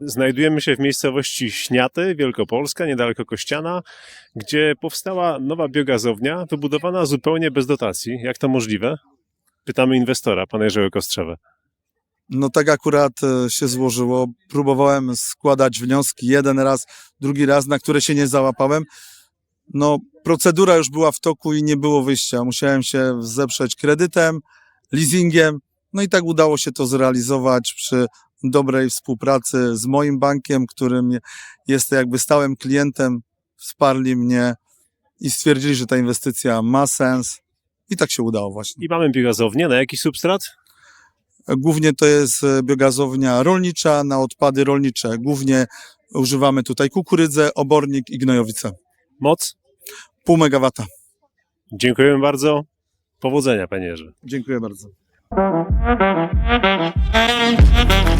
Znajdujemy się w miejscowości Śniaty, Wielkopolska, niedaleko Kościana, gdzie powstała nowa biogazownia, wybudowana zupełnie bez dotacji. Jak to możliwe? Pytamy inwestora, pana Jerzego Kostrzewę. No tak akurat e, się złożyło. Próbowałem składać wnioski jeden raz, drugi raz, na które się nie załapałem. No procedura już była w toku i nie było wyjścia. Musiałem się zeprzeć kredytem, leasingiem. No i tak udało się to zrealizować przy dobrej współpracy z moim bankiem, którym jest jakby stałym klientem. Wsparli mnie i stwierdzili, że ta inwestycja ma sens. I tak się udało właśnie. I mamy biogazownię. Na jaki substrat? Głównie to jest e, biogazownia rolnicza na odpady rolnicze. Głównie używamy tutaj kukurydzę, obornik i gnojowice. Moc? Pół megawata. Dziękujemy bardzo. Powodzenia, panie Jerzy. Dziękuję bardzo. Thank you.